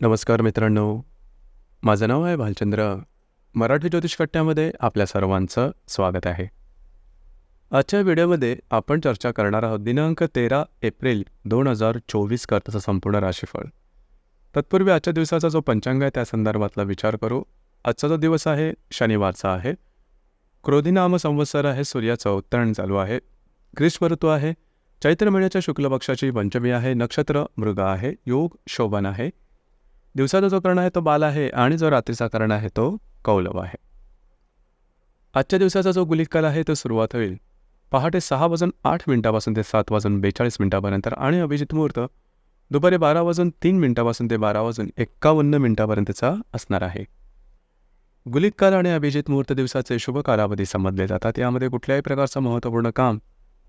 नमस्कार मित्रांनो. माझं नाव आहे भालचंद्र. मराठी ज्योतिष कट्ट्यामध्ये आपल्या सर्वांचं स्वागत आहे. आजच्या व्हिडिओमध्ये आपण चर्चा करणार आहोत दिनांक तेरा एप्रिल दोन हजार चोवीस करताचं संपूर्ण राशीफळ. तत्पूर्वी आजच्या दिवसाचा जो पंचांग आहे त्या संदर्भातला विचार करू. आजचा जो दिवस आहे शनिवारचा आहे. क्रोधीनाम संवत्सर आहे सूर्याचं उत्तरण चालू आहे. ग्रीष्म ऋतू आहे. चैत्र महिन्याच्या शुक्ल पक्षाची पंचमी आहे. नक्षत्र मृग आहे. योग शोभन आहे. दिवसाचा जो कर्ण आहे तो बाल आहे आणि जो रात्रीचा कर्ण आहे तो कौलव आहे. आजच्या दिवसाचा जो गुलिककाल आहे तो सुरुवात होईल. पहाटे सहा वाजून आठ मिनिटापासून ते सात वाजून बेचाळीस मिनिटापर्यंत आणि अभिजित मुहूर्त दुपारी बारा वाजून तीन मिनिटापासून ते बारा वाजून एक्कावन्न मिनिटापर्यंतचा असणार आहे. गुलिककाल आणि अभिजित मुहूर्त दिवसाचे शुभ कालावधी समजले जातात. यामध्ये कुठल्याही प्रकारचं महत्त्वपूर्ण काम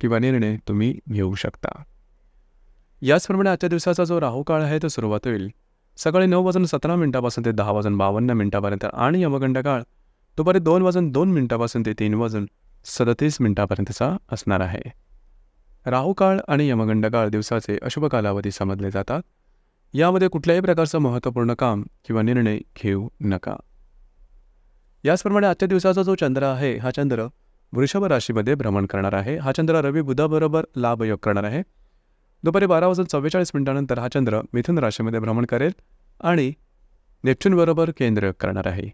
किंवा निर्णय तुम्ही घेऊ शकता. याचप्रमाणे आजच्या दिवसाचा जो राहू काळ आहे तो सुरुवात होईल. सकाळी नऊ वाजून सतरा मिनिटापासून ते दहा वाजून बावन्न मिनिटापर्यंत आणि यमगंड काळ दुपारी दोन वाजून दोन मिनिटापासून ते तीन वाजून सदतीस मिनिटापर्यंतचा असणार आहे. राहू काळ आणि यमगंड काळ दिवसाचे अशुभ कालावधी समजले जातात. यामध्ये कुठल्याही प्रकारचं महत्त्वपूर्ण काम किंवा निर्णय घेऊ नका. याचप्रमाणे आजच्या दिवसाचा जो चंद्र आहे हा चंद्र वृषभ राशीमध्ये भ्रमण करणार आहे. हा चंद्र रवी बुधाबरोबर लाभयोग करणार आहे. दुपारी बारा वाजून चव्वेचाळीस मिनिटानंतर हा चंद्र मिथुन राशीमध्ये भ्रमण करेल आणि नेप्च्यूनबरोबर केंद्र करणार आहे.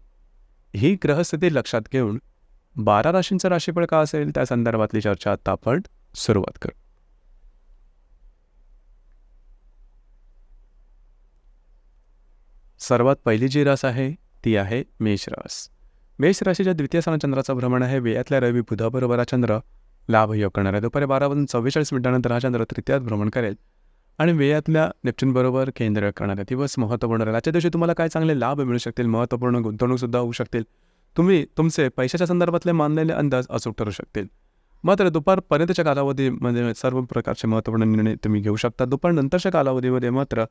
ही ग्रहस्थिती लक्षात घेऊन बारा राशींचं राशीफळ का असेल त्या संदर्भातली चर्चा आता आपण सुरुवात करू. सर्वात पहिली जी रास आहे ती आहे मेष रास. मेष राशीच्या द्वितीय चंद्राचं भ्रमण आहे. वेयातल्या रवी बुधाबरोबर हा चंद्र लाभयोग करणार आहे. दुपारी बारा वाजून चव्वेचाळीस मिनिटानंतर हा चंद्र तृतीयात भ्रमण करेल आणि वेळातल्या नेपच्यूनबरोबर केंद्र करणार आहे. दिवस महत्त्वपूर्ण राहील. आजच्या दिवशी तुम्हाला काय चांगले लाभ मिळू शकतील? महत्त्वपूर्ण गुंतवणूकसुद्धा होऊ शकतील. तुम्ही तुमचे पैशाच्या संदर्भातले मानलेले अंदाज अचूक ठरू शकतील. मात्र दुपारपर्यंतच्या कालावधीमध्ये सर्व प्रकारचे महत्त्वपूर्ण निर्णय तुम्ही घेऊ शकता. दुपारनंतरच्या कालावधीमध्ये मात्र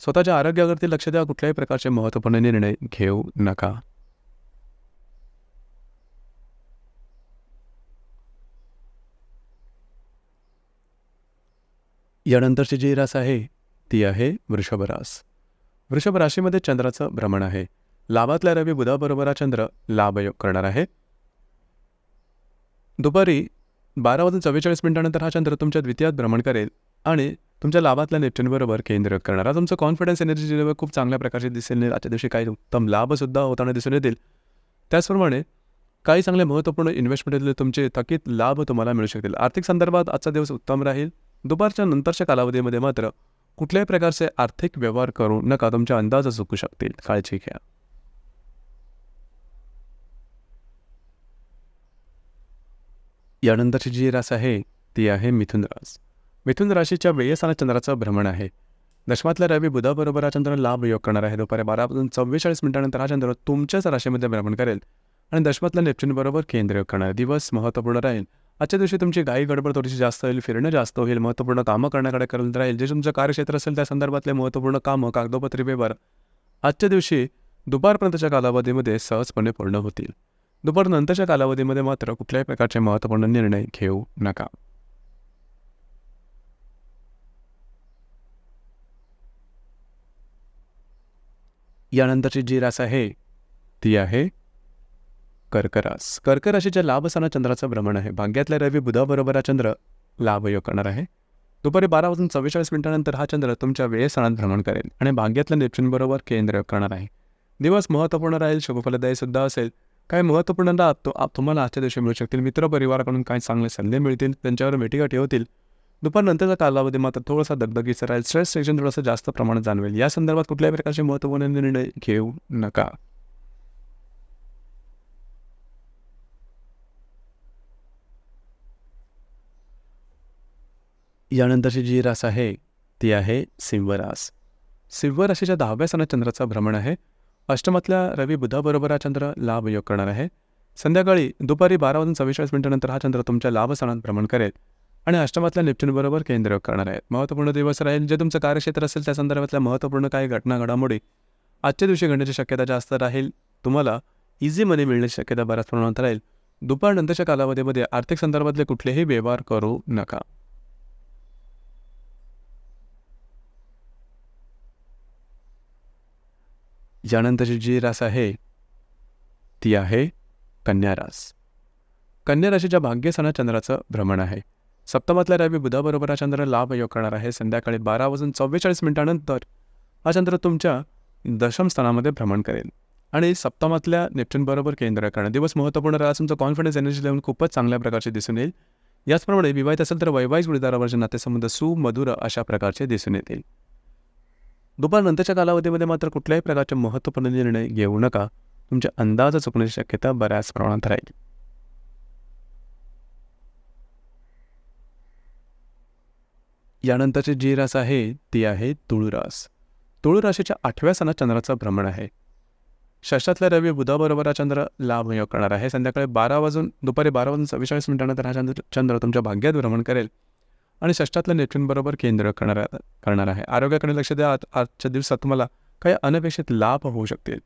स्वतःच्या आरोग्यावरती लक्ष द्या. कुठल्याही प्रकारचे महत्त्वपूर्ण निर्णय घेऊ नका. यानंतरची जी रास आहे ती आहे वृषभ रास. वृषभ राशीमध्ये चंद्राचं भ्रमण आहे. लाभातल्या रवी बुधाबरोबर हा चंद्र लाभयोग करणार आहे. दुपारी बारा वाजून चव्वेचाळीस मिनिटानंतर हा चंद्र तुमच्या द्वितीयात भ्रमण करेल आणि तुमच्या लाभातल्या नेप्टनबरोबर केंद्र करणारा. तुमचं कॉन्फिडन्स एनर्जी लेवल खूप चांगल्या प्रकारचे दिसेल आजच्या दिवशी काही उत्तम लाभसुद्धा होताना दिसून येतील. त्याचप्रमाणे काही चांगले महत्त्वपूर्ण इन्व्हेस्टमेंटले तुमचे थकीत लाभ तुम्हाला मिळू शकतील. आर्थिक संदर्भात आजचा दिवस उत्तम राहील. दुपारच्या नंतरच्या कालावधीमध्ये मात्र कुठल्याही प्रकारचे आर्थिक व्यवहार करू नका तुमच्या अंदाज चुकू शकतील. काळजी घ्या. यानंतरची जी रास आहे ती आहे मिथुन रास. मिथुन राशीच्या वेयसाना चंद्राचं भ्रमण आहे. दशमातल्या रवी बुधाबरोबर हा चंद्र लाभ योग करणार आहे. दुपारी बारापासून चव्वेचाळीस मिनिटानंतर हा चंद्र तुमच्याच राशीमध्ये भ्रमण करेल. आणि दशमातल्या नेपच्यूनबरोबर केंद्र योग करणार दिवस महत्त्वपूर्ण राहील. आजच्या दिवशी तुमची गाई गडबड थोडीशी जास्त होईल फिरणं जास्त होईल महत्त्वपूर्ण कामं करण्याकडे करत राहील. जे तुमचं कार्यक्षेत्र असेल त्या संदर्भातले महत्त्वपूर्ण कामं कागदोपत्री व्यवहार आजच्या दिवशी दुपारपर्यंतच्या कालावधीमध्ये सहजपणे पूर्ण होतील. दुपारनंतरच्या कालावधीमध्ये मात्र कुठल्याही प्रकारचे महत्त्वपूर्ण निर्णय घेऊ नका. यानंतरची जी रास आहे ती आहे कर्करास. कर्क राशीच्या लाभसाना चंद्राचं भ्रमण आहे. भाग्यातल्या रवी बुधाबरोबर हा चंद्र लाभयोग करणार आहे. दुपारी बारा वाजून चव्वेचाळीस मिनिटानंतर हा चंद्र तुमच्या वेळेसणात भ्रमण करेल आणि भाग्यातल्या नेपच्यूनबरोबर केंद्र करणार आहे. दिवस महत्त्वपूर्ण राहील शुभफलदायी सुद्धा असेल. काही महत्त्वपूर्ण लाभ तो तुम्हाला आजच्या दिवशी मिळू शकतील. मित्रपरिवाराकडून काही चांगले सल्ले मिळतील त्यांच्यावर भेटीगाठी होतील. दुपारनंतरचा कालावधी मात्र थोडासा दगदगीचा राहील. स्ट्रेस टेन्शन थोडंसं जास्त प्रमाणात जाणवेल. या संदर्भात कुठल्याही प्रकारचे महत्त्वपूर्ण निर्णय घेऊ नका. यानंतरची जी रास आहे ती आहे सिंहरास. सिंह राशीच्या दहाव्या सणात चंद्राचा भ्रमण आहे. अष्टमातल्या रवी बुधाबरोबर हा चंद्र लाभ योग करणार आहे. संध्याकाळी दुपारी बारा वाजून चव्वेचाळीस मिनिटानंतर हा चंद्र तुमच्या लाभ सणात भ्रमण करेल आणि अष्टमातल्या नेपच्यूनबरोबर केंद्र करणार आहे. महत्त्वपूर्ण दिवस राहील जे तुमचं कार्यक्षेत्र असेल त्या संदर्भातल्या महत्त्वपूर्ण काही घटना घडामोडी आजच्या दिवशी घडण्याची शक्यता जास्त राहील. तुम्हाला इझी मनी मिळण्याची शक्यता बऱ्याच प्रमाणात राहील. दुपारनंतरच्या कालावधीमध्ये आर्थिक संदर्भातले कुठलेही व्यवहार करू नका. यानंतरची जी रास आहे ती आहे कन्या रास कन्या राशीच्या भाग्यस्थाना चंद्राचं भ्रमण आहे. सप्तमातल्या रवी बुधाबरोबर हा चंद्र लाभ योग करणार आहे. संध्याकाळी बारा वाजून चव्वेचाळीस मिनिटानंतर हा चंद्र तुमच्या दशम स्थानामध्ये भ्रमण करेल. आणि सप्तमातल्या नेप्टनबरोबर केंद्र करणं. दिवस महत्त्वपूर्ण राहा तुमचं कॉन्फिडन्स एनर्जी लेवल खूपच चांगल्या प्रकारचे दिसून येईल. याचप्रमाणे विवाहित असेल तर वैवाहिक जोडीदारावरचे नातेसंबंध सुमधुर अशा प्रकारचे दिसून येतील. दुपारनंतरच्या कालावधीमध्ये मात्र कुठल्याही प्रकारचे महत्त्वपूर्ण निर्णय घेऊ नका. तुमच्या अंदाज चुकण्याची शक्यता बऱ्याच प्रमाणात राहील. यानंतरची जी रास आहे ती आहे तुळुरास तुळुराशीच्या आठव्या सणात चंद्राचं भ्रमण आहे. षष्ठातल्या रवी बुधाबरोबर हा चंद्र लाभयोग करणार आहे. संध्याकाळी बारा वाजून दुपारी बारा वाजून सव्वेचाळीस मिनिटानंतर हा चंद्र चंद्र तुमच्या भाग्यात भ्रमण करेल. आणि षष्ठातल्या नेपच्यूनबरोबर केंद्र करणार करणार आहे. आरोग्याकडे लक्ष द्या. आजच्या दिवसात तुम्हाला काही अनपेक्षित लाभ होऊ शकतील.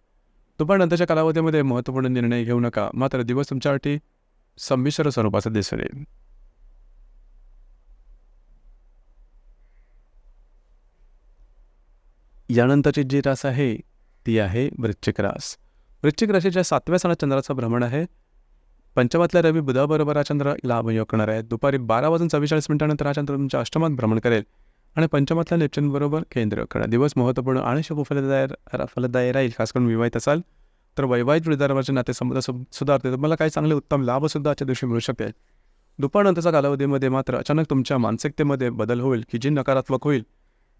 दुपारनंतरच्या कालावधीमध्ये महत्त्वपूर्ण निर्णय घेऊ नका. मात्र दिवस तुमच्यासाठी संमिश्र स्वरूपाचा दिसून येईल यानंतरची जी रास आहे ती आहे वृश्चिक रास. वृश्चिक राशीच्या सातव्या सणात चंद्राचं भ्रमण आहे. पंचमातल्या रवी बुधाबरोबर हा चंद्र लाभ योग करणार आहे दुपारी बारा वाजून चव्वेचाळीस मिनिटानंतर हा चंद्र तुमच्या अष्टमात भ्रमण करेल आणि पंचमातल्या नेपच्यूनबरोबर केंद्र करणार. दिवस महत्त्वपूर्ण आणि शुभ फलदायी फलदायी राहील. खास करून विवाहित असाल तर वैवाहिक जोडीदारावरचे नातेसंबंध सु सुधारते. तुम्हाला काही चांगले उत्तम लाभसुद्धा आजच्या दिवशी मिळू शकेल. दुपारनंतरच्या कालावधीमध्ये मात्र अचानक तुमच्या मानसिकतेमध्ये बदल होईल की जी नकारात्मक होईल.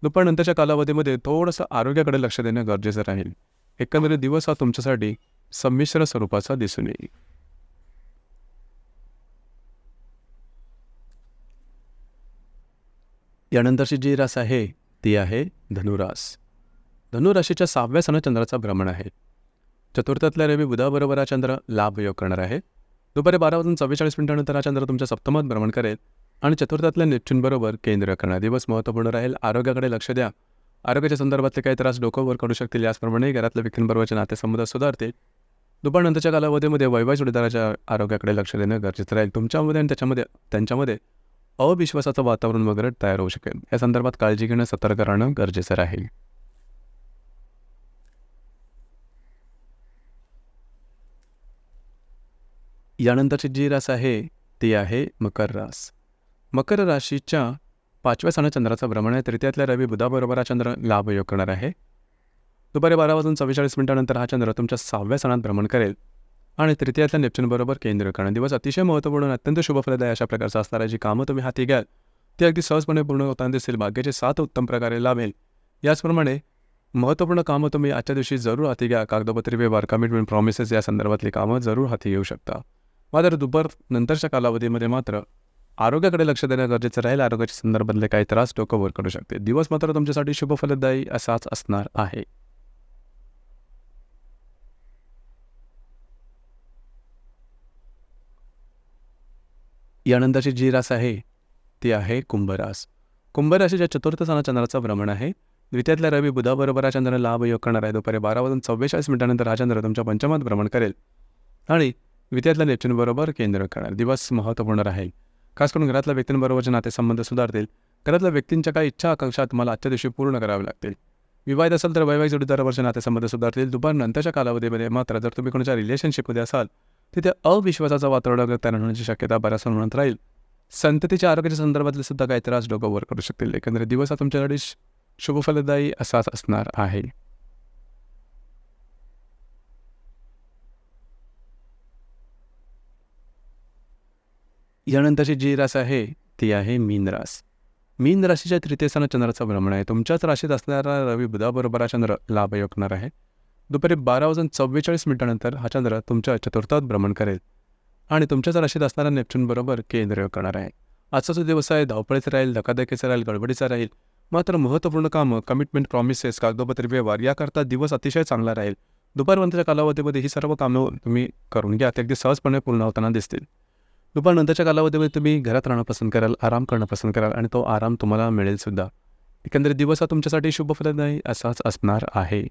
दुपारनंतरच्या कालावधीमध्ये थोडंसं आरोग्याकडे लक्ष देणं गरजेचं राहील. एकंदरीत दिवस हा तुमच्यासाठी संमिश्र स्वरूपाचा दिसून येईल. यानंतरची जी रास आहे ती आहे धनुरास. धनुराशीच्या सहाव्या सण चंद्राचा भ्रमण आहे. चतुर्थातल्या रवी बुधाबरोबर हा चंद्र लाभ योग करणार आहे. दुपारी बारा वाजून चव्वेचाळीस मिनिटानंतर हा चंद्र तुमच्या सप्तमात भ्रमण करेल आणि चतुर्थातल्या नेपच्यूनबरोबर केंद्र करणार. दिवस महत्त्वपूर्ण राहील. आरोग्याकडे लक्ष द्या. आरोग्याच्या संदर्भातले काही त्रास डोकं वर करू शकतील. याचप्रमाणे घरातल्या व्यक्तींबरोबरचे नातेसंबंध सुधारतील. दुपारनंतरच्या कालावधीमध्ये वैवाहिक जोडीदाराच्या आरोग्याकडे लक्ष देणं गरजेचं राहील. तुमच्यामध्ये आणि त्याच्यामध्ये त्यांच्यामध्ये अविश्वासाचं वातावरण वगैरे तयार होऊ शकेल. या संदर्भात काळजी घेणं सतर्क राहणं गरजेचं राहील. यानंतरची जी रास आहे ती आहे मकर रास. मकर राशीच्या पाचव्या सण चंद्राचा भ्रमण आहे. तृतीयातल्या रवी बुधाबरोबर हा चंद्र लाभ योग करणार आहे. दुपारी बारा वाजून चव्वेचाळीस मिनिटानंतर हा चंद्र तुमच्या सहाव्या सणात भ्रमण करेल. आणि तृतीयातल्या नेप्च्यूनबरोबर केंद्रीकरण दिवस अतिशय महत्त्वपूर्ण अत्यंत शुभफलदायी अशा प्रकारचा असणारा जी कामं तुम्ही हाती घ्याल ती अगदी सहजपणे पूर्ण होताना दिसेल भाग्याचे साथ उत्तम प्रकारे लाभेल. याचप्रमाणे महत्त्वपूर्ण कामं तुम्ही आजच्या दिवशी जरूर हाती घ्या कागदपत्री व्यवहार कमिटमेंट प्रॉमिसेस या संदर्भातली कामं जरूर हाती घेऊ शकता. मात्र दुपार नंतरच्या कालावधीमध्ये मात्र आरोग्याकडे लक्ष देणं गरजेचं राहील आरोग्याच्या संदर्भातले काही त्रास डोकं वर करू शकते. दिवस मात्र तुमच्यासाठी शुभफलदायी असाच असणार आहे. यानंतरची जी रास आहे ती आहे कुंभरास. कुंभराशीच्या चतुर्थ स्थाना चंद्राचं भ्रमण आहे. द्वितीयातल्या रवी बुधाबरोबर हा चंद्र लाभ योग करणार आहे. दुपारी बारा वाजून चव्वेचाळीस मिनिटानंतर हा चंद्र तुमच्या पंचमात भ्रमण करेल. आणि द्वितीयातल्या नेपच्यूनबरोबर केंद्र करणार. दिवस महत्त्वपूर्ण राहील. खास करून घरातल्या व्यक्तींबरोबरचे नातेसंबंध सुधारतील. घरातल्या व्यक्तींच्या काही इच्छा आकांक्षा तुम्हाला आजच्या दिवशी पूर्ण कराव्या लागतील. विवाहित असेल तर वैवाहिक जोडीदारावरचे नातेसंबंध सुधारतील. दुपारनंतरच्या कालावधीमध्ये मात्र जर तुम्ही कोणाच्या रिलेशनशिपमध्ये असाल तिथे अविश्वासाचं वातावरण तयार होण्याची शक्यता बऱ्याच प्रमाणात राहील. संततीच्या आरोग्याच्या संदर्भातले सुद्धा काही त्रास डोकं वर करू शकतील. एकंदरीत दिवस हा तुमच्यासाठी शुभफलदायी असाच असणार आहे. यानंतरची जी रास आहे ती आहे मीन रास. मीन राशीच्या तृतीय स्थानात चंद्राचा भ्रमण आहे. तुमच्याच राशीत असणारा रवी बुधाबरोबर हा चंद्र लाभ योगणार आहे. दुपारी बारा वाजून चव्वेचाळीस मिनिटानंतर हा चंद्र तुमच्या चतुर्थात भ्रमण करेल. आणि तुमच्याच राशीत असणाऱ्या नेपच्यूनबरोबर केंद्र योग करणार आहे. आजचा जो दिवस आहे धावपळीचा राहील धकाधकीचा राहील गडबडीचा राहील मात्र महत्त्वपूर्ण कामं कमिटमेंट प्रॉमिसेस कागदोपत्री व्यवहार याकरता दिवस अतिशय चांगला राहील. दुपारनंतरच्या कालावधीमध्ये ही सर्व कामं तुम्ही करून घ्या ते अगदी सहजपणे पूर्ण होताना दिसतील. दुपारनंतरच्या कालावधीमध्ये तुम्ही घरात राहणं पसंत कराल आराम करणं पसंत कराल आणि तो आराम तुम्हाला मिळेल सुद्धा एकंदरीत दिवस हा तुमच्यासाठी शुभफलदायी असाच असणार आहे.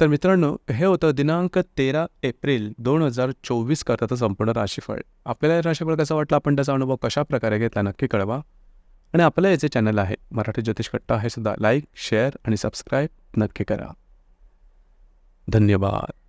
तर मित्रांनो हे होतं दिनांक तेरा एप्रिल दोन हजार चोवीस करताचं संपूर्ण राशीफळ. आपल्याला हे राशीफळ कसं वाटलं? आपण त्याचा अनुभव कशा प्रकारे घेतला? नक्की कळवा. आणि आपलं हे जे चॅनल आहे मराठी ज्योतिष कट्टा हे सुद्धा लाईक शेअर आणि सबस्क्राईब नक्की करा. धन्यवाद.